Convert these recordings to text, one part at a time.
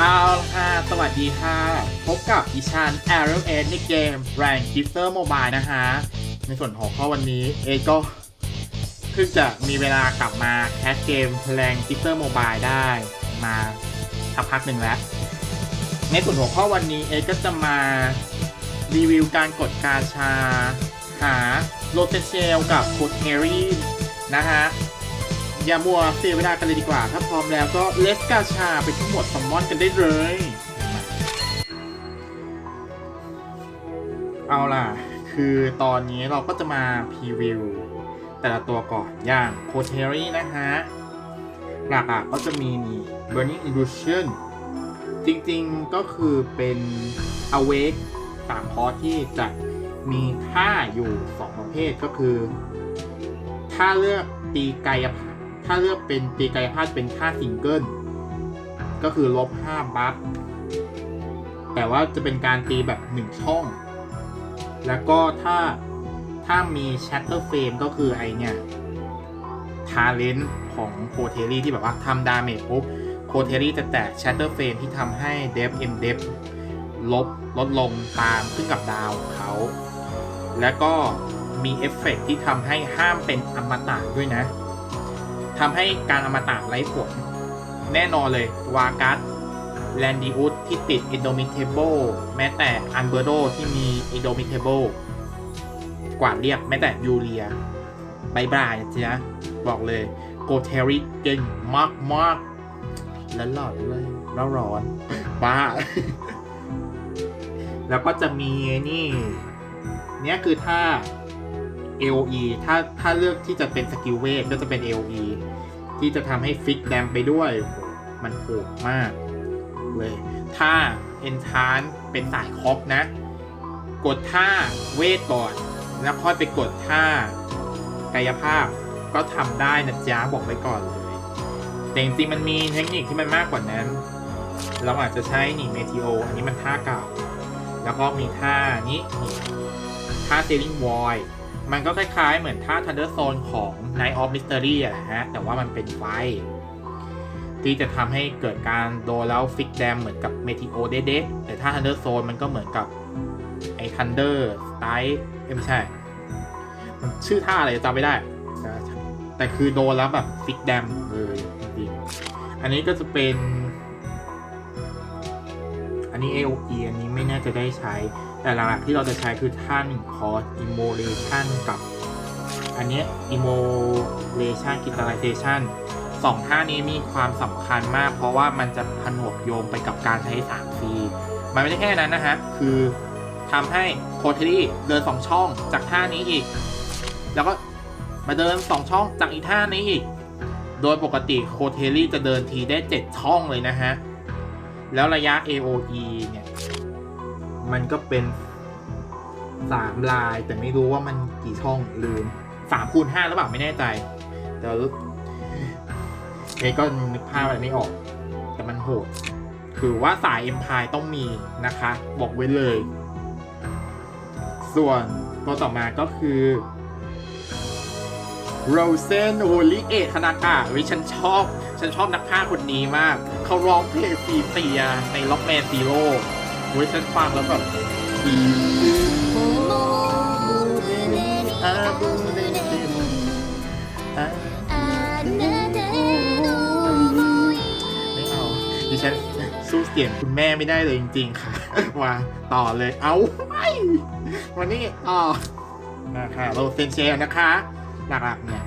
เอาละค่ะ สวัสดีค่ะ พบกับดิฉัน a r o w ในเกม Rank k i s t e r Mobile นะคะ ในส่วนของข้อวันนี้ เอก็เพิ่งจะมีเวลากลับมาแคสเกม Rank k i s t e r Mobile ได้มาสักพักหนึ่งแล้ว ในส่วนหัวข้อวันนี้ เอก็จะมารีวิวการกดกาชา หาโรเตเชลกับโคเทอรี่นะฮะ อย่ามัวเสียเวลากันเลยดีกว่า ถ้าพร้อมแล้วก็เลสกาชาไปที่หมดซัมมอนกันได้เลย เอาล่ะ คือตอนนี้เราก็จะมาพรีวิว แต่ละตัวก่อนอย่างโคเทอรี่นะฮะ หลักอะก็จะมีนี่ Burning Illusion จริงๆก็คือเป็น Awake สามคอที่จะมีท่าอยู่สองประเภทก็คือ ถ้าเลือกตีกายภ ถ้าเลือกเป็นตีกายภาพเป็นท่าซิงเกิล ก็คือลบ5บัฟ แต่ว่าจะเป็นการตีแบบ 1 ช่อง แล้วก็ถ้าถ้ามี Shatter Frame ก็คือไอเนี่ยทาเลนของโคเทรี่ที่แบบว่าทำดาเมจปุ๊บโคเทรี่จะแตะ Shatter Frame ที่ทำให้เดฟเอ็มเดฟลบลดลงตามขึ้นกับดาวของเขา แล้วก็มีเอฟเฟกต์ที่ทำให้ห้ามเป็นอมตะด้วยนะ ทำให้การอมตะไร้ผล แน่นอนเลยวากัสแลนดิอุสที่ติด Indomitable แม้แต่อันเบโ o ที่มี Indomitable กวาดเรียบแม้แต่ยูเรียบายบายนะจ๊ะบอกเลยโกเทริเก่งมากมากและหลอดด้วยแล้วร้อนบ้า แล้วก็จะมีนี่ เนี่ยคือถ้า AOE ถ้าถ้าเลือกที่จะเป็นสกิลเวทก็จะเป็น AOE ที่จะทำให้ฟิกแดมไปด้วย มันโหดมากเลย ถ้า Enchant เป็นสายคอปนะ กดท่าเวทก่อน แล้วค่อยไปกดท่ากายภาพก็ทำได้นะจ๊ะบอกไว้ก่อนเลย แต่จริงๆมันมีเทคนิคที่มันมากกว่านั้น เราอาจจะใช้หนีเมทิโอ อันนี้มันท่าเก่า แล้วก็มีท่านี้ท่า Sailing Void มันก็คล้ายๆ เหมือนท่า Thunder Zone ของ Night of Mystery อะนะฮะ แต่ว่ามันเป็นไฟ ที่จะทำให้เกิดการโดนแล้วฟิกแดมเหมือนกับ Meteo เด็ดๆแต่ถ้า Thunder Zone มันก็เหมือนกับไอ้ Thunder Style ไม่ใช่ มันชื่อท่าอะไรจำไม่ได้ แต่คือโดนแล้วแบบฟิกแดมเลยจริงๆอันนี้ก็จะเป็น อันนี้ AOE อันนี้ไม่น่าจะได้ใช้ แต่หลักๆที่เราจะใช้คือท่านคอร์ส immolation กับ อันนี้ย immolation crystallization สองท่านี้มีความสำคัญมาก เพราะว่ามันจะผนวกโยงไปกับการใช้ 3C มันไม่ได้แค่นั้นนะฮะ คือทำให้โคเทรี่เดิน2ช่องจากท่านี้อีก แล้วก็มาเดิน2ช่องจากอีกท่านี้อีก โดยปกติโคเทรี่จะเดินทีได้ 7 ช่องเลยนะฮะ แล้วระยะ AOE เนี่ย มันก็เป็น3ลาย แต่ไม่รู้ว่ามันกี่ช่องลืม3คูณ5หรือเปล่าไม่แน่ใจเดี๋ยวเอก็นึกภาพอะไรไม่ออก แต่มันโหด คือว่าสายเอ็มพายต้องมีนะคะ บอกไว้เลย ส่วนตัวต่อมาก็คือโรเซนโอลิเอะคานากะวิฉันชอบ ฉันชอบนักพาคนนี้มาก เขาร้องเพลงฟีเตียในล็อกแมนซีโร่ อ้ยฉันฟังแล้วแบบดีอาบูเดเดอาไม่เอาดิฉันสู้เสียงคุณแม่ไม่ได้เลยจริง ๆ ค่ะมาต่อเลยเอาไม่วันนี้ต่อนะคะโรเซนเชลนะคะหลักๆเนี่ย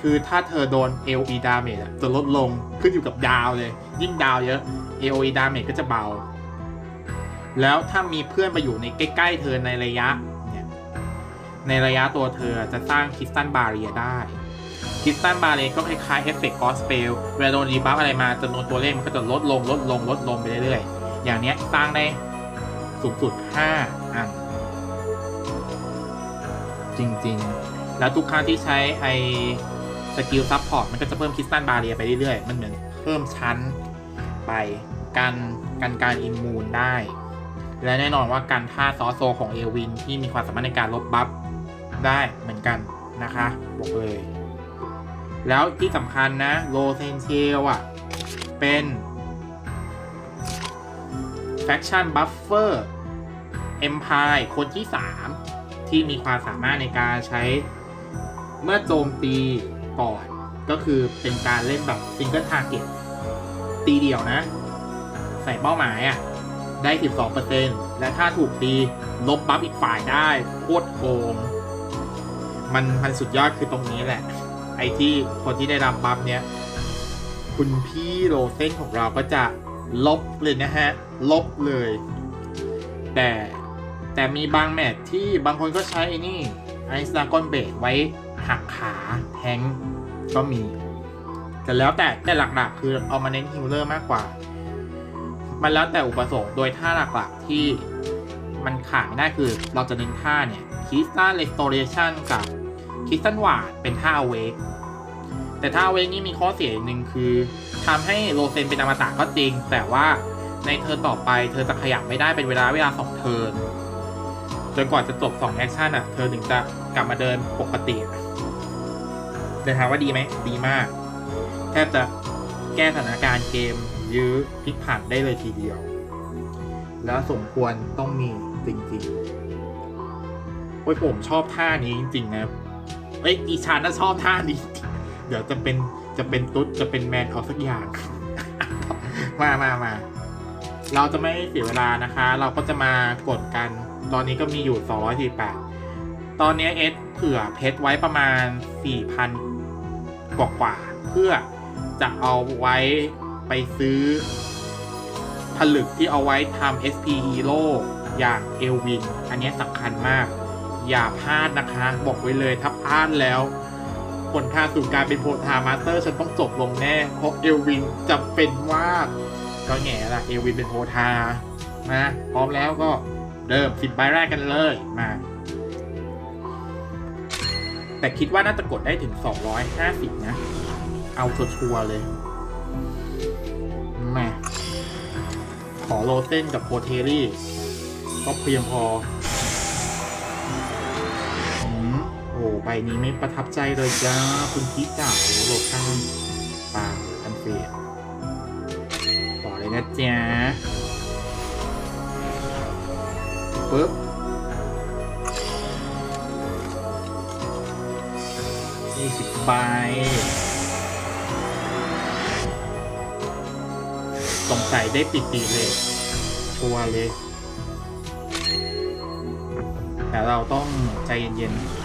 คือถ้าเธอโดน AOE damage อะจะลดลงขึ้นอยู่กับดาวเลย ยิ่งดาวเยอะ AOE damage ก็จะเบา แล้วถ้ามีเพื่อนมาอยู่ในใกล้ ๆ เธอในระยะเนี่ยในระยะตัวเธอจะสร้างคริสตัลบาเรียได้คริสตัลบาเรียก็คล้ายๆเอฟเฟกต์กอสเปลเวลาโดนรีบัฟอะไรมาจำนวนตัวเลขมันก็จะลดลงลดลงลดลงไปเรื่อยๆ อย่างเนี้ยสร้างได้สูงสุด 5 อัน จริงๆ แล้วทุกครั้งที่ใช้ไอสกิลซับพอร์ตมันก็จะเพิ่มคริสตัลบาเรียไปเรื่อยๆ มันเหมือนเพิ่มชั้นไปกันกันการอิมมูนได้ และแน่นอนว่าการท่าซอโซของเอวินที่มีความสามารถในการลบบัฟได้เหมือนกันนะคะบอกเลย แล้วที่สำคัญนะโลเซนเชลอะ เป็น Faction Buffer Empire คนที่ 3 ที่มีความสามารถในการใช้เมื่อโจมตีก่อนก็คือเป็นการเล่นแบบ Single Target ตีเดี่ยวนะ ใส่เป้าหมายอะ ได้ 12%และถ้าถูกตีลบบัฟอีกฝ่ายได้โคตรโกงมันมันสุดยอดคือตรงนี้แหละ ไอ้ที่คนที่ได้รับบัฟเนี้ยคุณพี่โรเซนของเราก็จะลบเลยนะฮะ ลบเลย แต่แต่มีบางแมทที่บางคนก็ใช้ไอ้นี่ไอซ์ดากอนเบดไว้หักขาแทงก์ก็มี แต่แล้วแต่แต่หลักๆ คือเอามาเน้นฮิลเลอร์มากกว่า มันแล้วแต่อุปสงค์โดยท่าหลักๆที่มันขาดไม่ได้คือเราจะเน้นท่าเนี่ยคิสตันเรสโตเรชันกับคิสตันหวาดเป็นท่าเวกแต่ถ้าเวกนี่มีข้อเสียหนึ่งคือทำให้โรเซนเป็นอมตะก็จริง แต่ว่าในเทิร์นต่อไปเธอจะขยับไม่ได้เป็นเวลาเวลาสองเทิร์นจนกว่าจะจบ2แอคชั่นอะ เธอถึงจะกลับมาเดินปกติเดินทางว่าดีไหม ดีมาก แทบจะแก้สถานการณ์เกม ยื้อพลิกผันได้เลยทีเดียว แล้วสมควรต้องมีจริงๆโอ้ยผมชอบท่านี้จริงๆนะเอ้ยอีชาน่าชอบท่านี้ เดี๋ยวจะเป็นจะเป็นตุ๊ดจะเป็นแมนเอาสักอย่าง มามามาเราจะไม่เสียเวลานะคะ เราก็จะมากดกัน ตอนนี้ก็มีอยู่ 248 ตอนนี้เอสเผื่อเพชรไว้ประมาณ 4,000 กว่ากว่าๆเพื่อจะเอาไว้ ไปซื้อ ผลึกที่เอาไว้ทำ SP Hero อย่างเอลวิน อันนี้สำคัญมาก อย่าพลาดนะคะ บอกไว้เลยถ้าพลาดแล้วผลทางสู่การเป็นโพธามาสเตอร์ฉันต้องจบลงแน่ เพราะเอลวินจำเป็นมากก็แง่ละเอลวินเป็นโพธามาพร้อมแล้วก็เริ่มสิบใบแรกกันเลยมาแต่คิดว่าน่าจะกดได้ถึง 250 นะ เอาชัวร์เลย ขอโรเซนกับโพเทรี่ก็เพียงพออืมโอ้ใบนี้ไม่ประทับใจเลยจ้าคุณพี่จ๋าโลข้างปาอันเฟียต่อเลยนะจ๊ะปึ๊บยี่สิบใบ ใส่ได้ปิดปีเลยชัวร์เลย แต่เราต้องใจเย็นๆ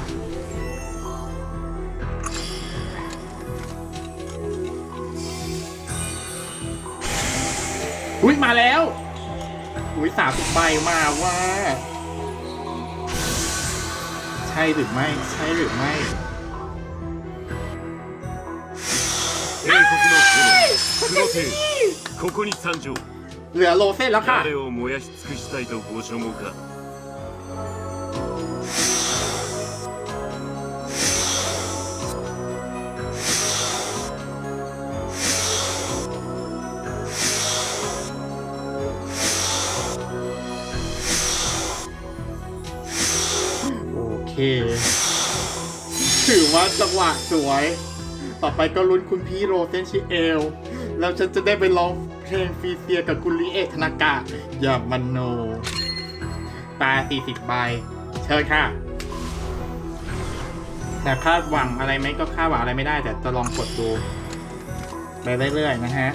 อุ้ยมาแล้ว อุ้ยสามสิบใบมาว่า ใช่หรือไม่ ใช่หรือไม่เฮ้ยคุณโนเทคุณโนเท ここに参上 เหลือโลเซ่แล้วค่ะ 誰を燃やし尽くしたいとご所望か โอเค ถือว่าจังหวะสวย ต่อไปก็ลุ้นคุณพี่โรเซนชิเอล แล้วฉันจะได้ไปร้องเพลงฟรีเซียกับคุณลิเอธนากะอย่ามันโน ตาสี่สิบใบ เชิญค่ะ แต่คาดหวังอะไรไหมก็คาดหวังอะไรไม่ได้ แต่จะลองกดดู ไปเรื่อยๆนะฮะ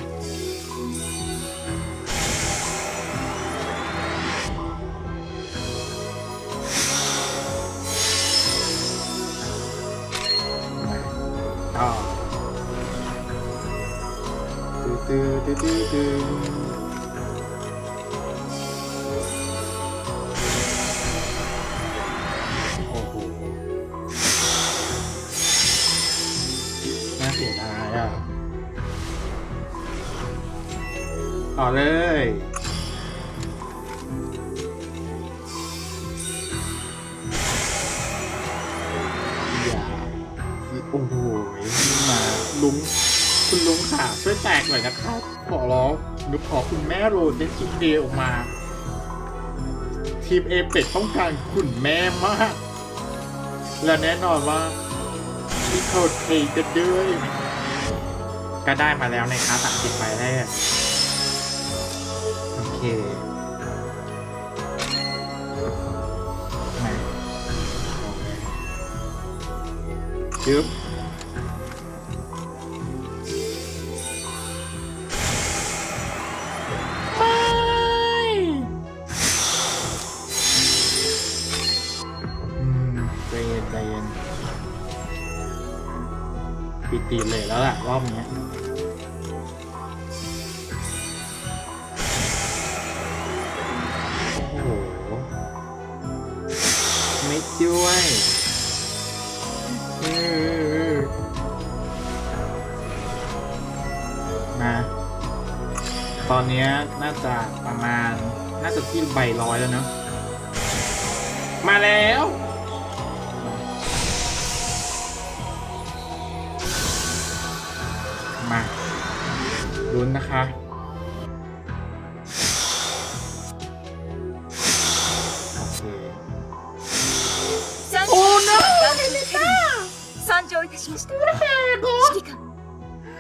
ตื้อตื้อตื้อตื้อโอ้โหน่าเสียดายอะต่อเลยอย่าโอ้โหมาลุ้ง คุณลุงค่ะช่วยแตกหน่อยนะครับขอร้องหนูขอคุณแม่โรดเด้กินเดออกมา ทีมเอเป็ดต้องการคุณแม่มาก และแน่นอนว่าที่เขาเกันด้วยก็ได้มาแล้วในค้าสามสิบไบแรก โอเคมยึบ ปิดตีนเลยแล้วแหละรอบนี้โอ้โห ไม่ช่วยมาตอนนี้น่าจะประมาณ น่าจะที่ใบร้อยแล้วเนอะมาแล้ว ลุ้นนะคะ โอเค 三 โอ้ no 参上いたしました指揮官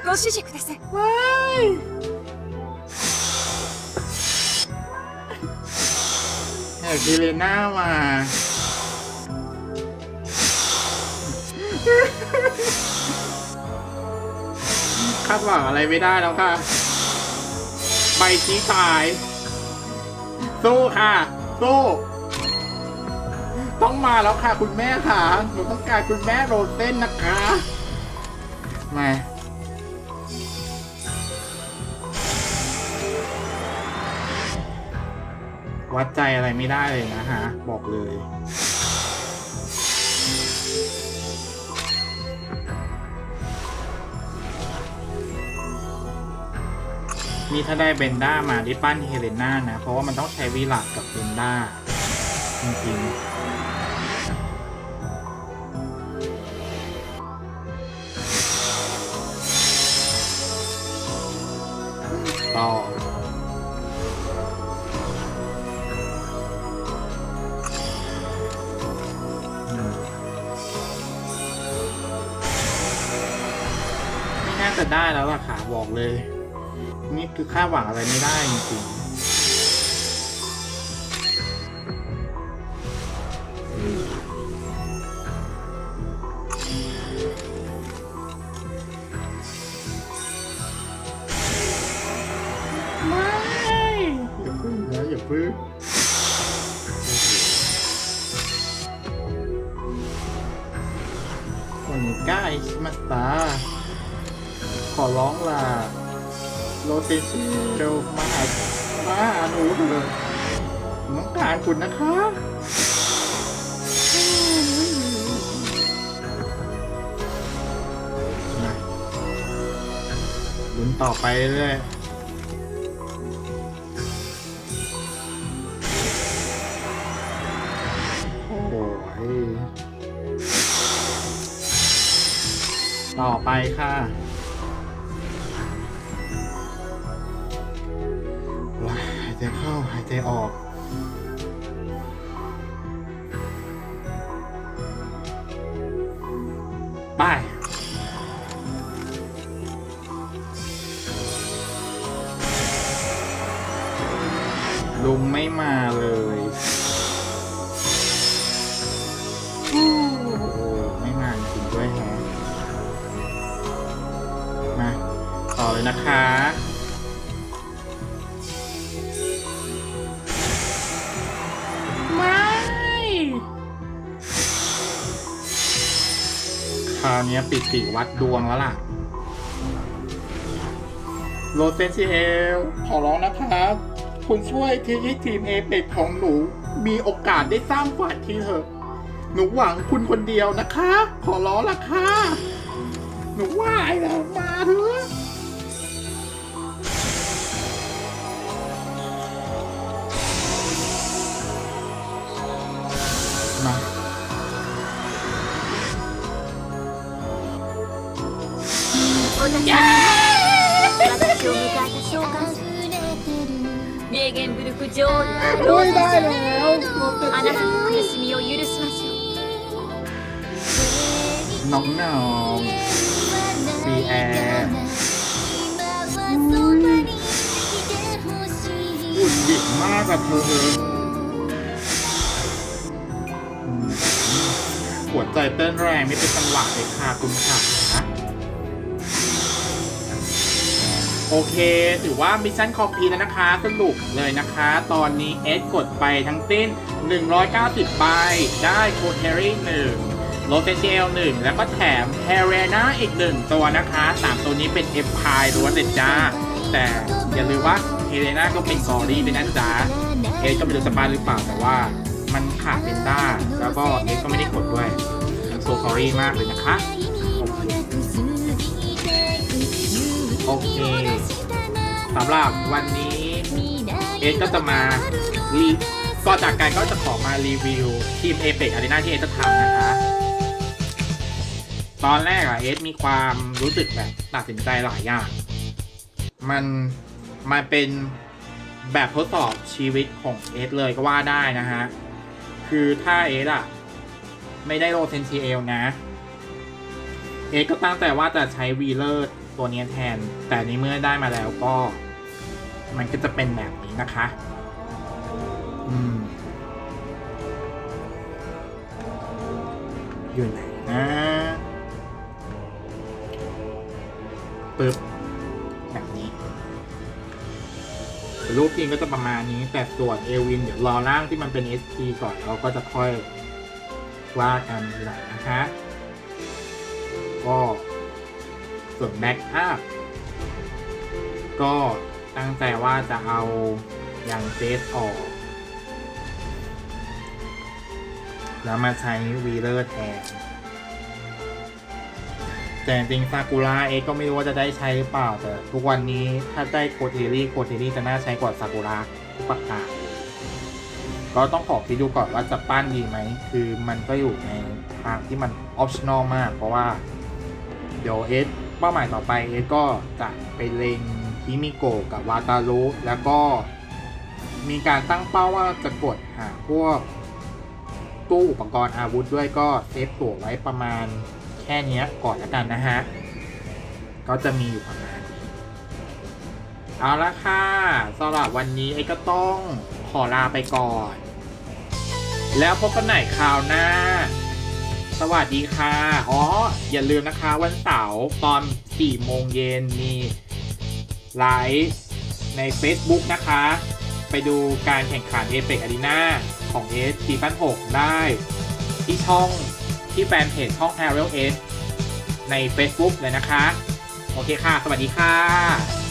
ご指示ください ว้ายแหกดิเลน่ามา ค าดหวังอะไรไม่ได้แล้วค่ะ ใบชี้ตาย สู้ค่ะ สู้ ต้องมาแล้วค่ะ คุณแม่ค่ะ หนูต้องการคุณแม่โรเซนนะคะ มาวัดใจอะไรไม่ได้เลยนะฮะ บอกเลย นี่ถ้าได้เบนด้ามาได้ปั้นเฮเลน่านะ เพราะว่ามันต้องใช้วิลาดกับเบนด้าจริงๆต่ออืมไม่น่าจะได้แล้วล่ะค่ะบอกเลย คือคาดหวังอะไรไม่ได้จริงๆอืมไม่อย่าพึ่งนะอย่าพึ่งคนก้าชิมาสตา ขอร้องล่ะ โรตชิเร็วมาหามาหาหนูเถอะผมต้องการคุณนะคะลุ้นต่อไปเรื่อยโอ้ยต่อไปค่ะ ใจออก ไปลุงไม่มาเลยโอ้ไม่มาจริงด้วยแฮะมา ต่อเลยนะคะาวนี้ปิดติวัดดวงแล้วล่ะ โรเซนซีเอล ขอร้องนะครับ คุณช่วยที่ให้ทีมเอเปกของหนู มีโอกาสได้สร้างฝันทีเถอะ หนูหวังคุณคนเดียวนะคะ ขอร้องล่ะค่ะ หนูไหวแล้ว หุ่นหยิกมากกับเธอหัวใจเต้นแรงไม่เป็นจังหวะเลยค่ะคุณขาโอเค ถือว่ามิชชั่นคอมพีแล้วนะคะ สรุปเลยนะคะ ตอนนี้เอสกดไปทั้งสิ้น 190 ใบ ได้โคเทอรี่1โรเซเชล1แล้วก็แถมเฮเรนาอีก1ตัวนะคะสามตัวนี้เป็นเอฟพายล้วนเลยจ้า แต่อย่าลืมว่า เฮเรนาก็เป็นกอรี่เป็นนะจ๊ะเอสก็ไม่รู้จะบ้าหรือเปล่าแต่ว่ามันขาดเป็นด้าแล้วก็เอสก็ไม่ได้กดด้วยโซคอรี่มากเลยนะคะโอเคสำหรับวันนี้เอสก็จะมารีก็จากการก็จะขอมารีวิวทีมเอเปกอารีนาที่เอสจะทำนะคะ ตอนแรกอะเอสมีความรู้สึกแบบตัดสินใจหลายอย่าง มัน มันเป็นแบบทดสอบชีวิตของเอสเลยก็ว่าได้นะฮะ คือถ้าเอสอะไม่ได้โรเซนทีเอลนะเอสก็ตั้งแต่ว่าจะใช้วีเลอร์ตัวนี้แทน แต่ในเมื่อได้มาแล้วก็ มันก็จะเป็นแบบนี้นะคะ อืม อยู่ไหนนะปึ๊บแบบ รูปจริงก็จะประมาณนี้ แต่ส่วนเอวินเดี๋ยวรอร่างที่มันเป็น SP ก่อนเราก็จะค่อยว่ากันทีหลังนะคะก็ส่วนแบ็กอัพก็ตั้งใจว่าจะเอาอย่างเจสออกแล้วมาใช้วีเลอร์แทน แต่จริงซากุระเองก็ไม่รู้ว่าจะได้ใช้หรือเปล่า แต่ทุกวันนี้ถ้าได้โคเทรี่โคเทรี่จะน่าใช้กว่าซากุระทุกประการก็ต้องขอคิดดูก่อนว่าจะปั้นดีไหม คือมันก็อยู่ในทางที่มันออปชั่นอลมาก เพราะว่า เดี๋ยวเอสเป้าหมายต่อไปเอสก็จะไปเล็งฮิมิโกะกับวาตารุแล้วก็มีการตั้งเป้าว่าจะกดหาพวกตู้อุปกรณ์อาวุธด้วยก็เซฟตัวไว้ประมาณ แค่เนี้ยก่อนแล้วกันนะฮะ ก็จะมีอยู่ประมาณนี้เอาละค่ะสำหรับวันนี้ไอ้ก็ต้องขอลาไปก่อน แล้วพบกันใหม่คราวหน้า สวัสดีค่ะ อ๋อ อย่าลืมนะคะวันเสาร์ตอน4โมงเย็นมีไลฟ์ใน Facebook นะคะ ไปดูการแข่งขัน a p e c Arena ของ S ซีซั่น6ได้ ที่ช่อง ที่แฟนเพจช่อง a r i e l S ใน Facebook เลยนะคะ โอเคค่ะ สวัสดีค่ะ